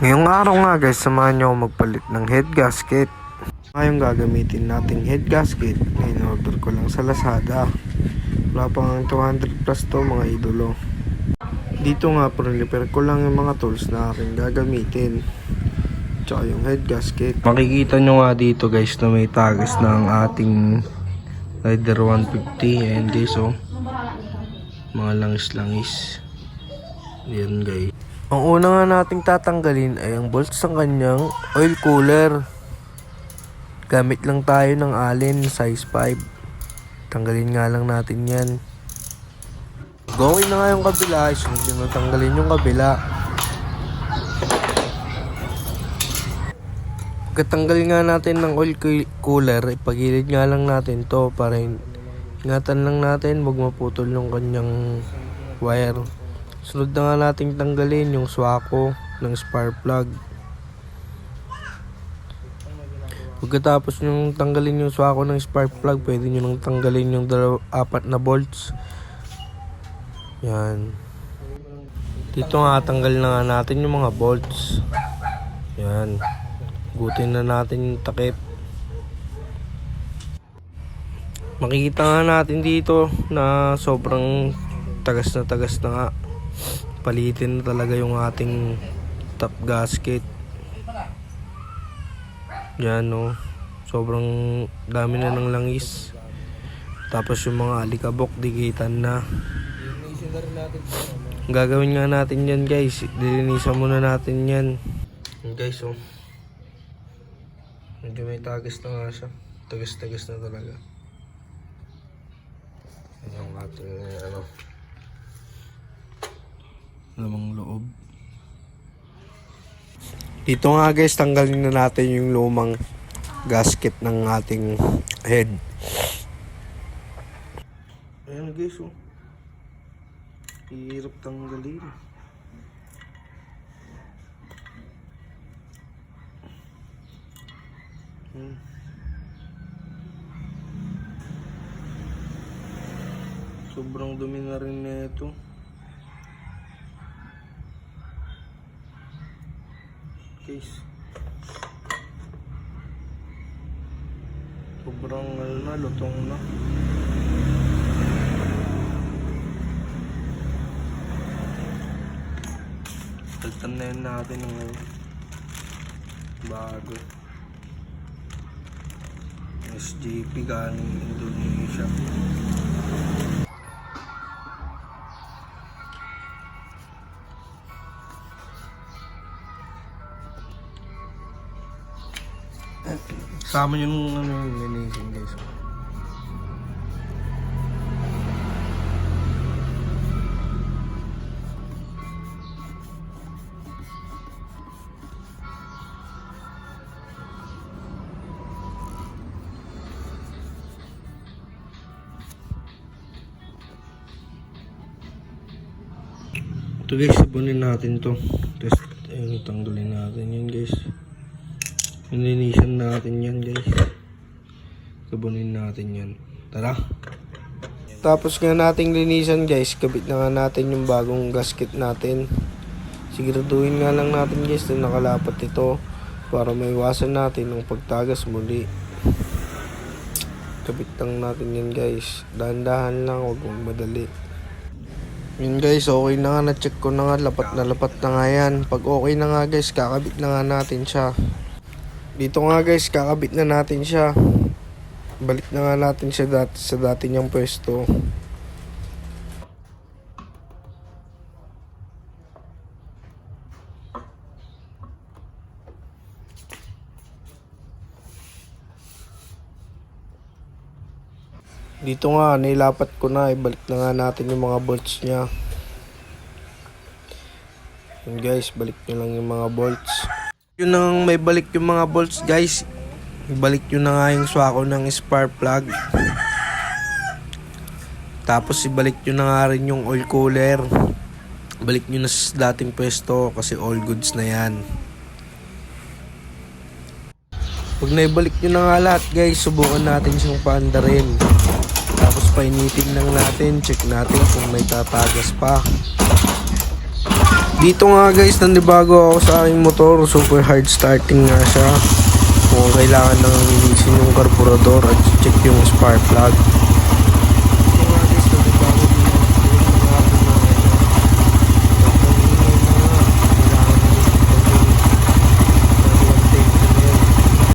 Ngayong araw nga guys, samahan nyo magpalit ng head gasket. Ngayong gagamitin nating head gasket, ngayon order ko lang sa Lazada. Wala pang 200 plus to mga idolo. Dito nga, prepare ko lang yung mga tools na aking gagamitin. Tsaka yung head gasket. Makikita nyo nga dito guys na may tagas ng ating Rider 150. Ayan guys oh. Mga langis-langis. Yan guys. Ang una nga nating tatanggalin ay ang bolts ng kanyang oil cooler. Gamit lang tayo ng allen size 5. Tanggalin nga lang natin yan. Gawin na nga yung kabila, sunod nyo tanggalin yung kabila. Pagkatanggal nga natin ng oil coo- cooler, ipagilid nga lang natin to para ingatan lang natin wag maputol yung kanyang wire. Sunod na nga nating tanggalin yung swako ng spark plug. Pagkatapos yung tanggalin yung swako ng spark plug, pwede nyo nang tanggalin yung dalaw- apat na bolts. Yan. Dito nga tanggal na nga natin yung mga bolts. Yan. Gutin na natin yung takip. Makikita nga natin dito na sobrang tagas na tagas na nga. Palitin na talaga yung ating top gasket. Yan no. Sobrang dami na ng langis. Tapos yung mga alikabok dikitan na. Gagawin nga natin yan guys. Dilinisan muna natin yan. Guys oh. Medyo may tagas na nga siya. Tagas-tagas na talaga. Yung ating ano. Lamang loob. Dito nga guys, tanggalin na natin yung lumang gasket ng ating head. Ayan guys oh. Hirap tanggalin. Hmm. Sobrang dumi na rin na ito. Guys. Sobrang ano na, lutong na. Palitan na yun natin ng bago. SJP galing Indonesia. Sama yung ano yung linisin guys. Ito guys, sabunin natin to. Tapos, tanggalin natin yan guys. Nilinisan natin yan guys. Sabunin natin yan. Tara. Tapos nga nating linisan guys, kabit na nga natin yung bagong gasket natin. Siguraduhin nga lang natin guys na nakalapat ito para maiwasan natin ang pagtagas muli. Kabit lang natin yan guys. Dahan-dahan lang, huwag mong madali. Yun guys, okay na nga, na-check ko na nga, lapat na lapat na nga yan. Pag okay na nga guys, kakabit na nga natin siya. Dito nga guys, kakabit na natin siya. Balik na nga natin siya dati, sa dati niyang pwesto. Dito nga, nilapat ko na, ibalik na nga natin yung mga bolts niya. Yun guys, balik nyo lang yung mga bolts. Yun nang may balik yung mga bolts guys. Ibalik nyo na nga yung swako ng spark plug. Tapos ibalik nyo na nga rin yung oil cooler. Balik nyo na sa dating pwesto kasi all goods na yan. Pag naibalik nyo na nga lahat guys, subukan natin siyang paandarin. Tapos painitin lang natin, check natin kung may tatagas pa. Dito nga guys, nanibago ako sa aking motor. Super hard starting nga siya. Kung kailangan nang linisin yung carburetor at check yung spark plug.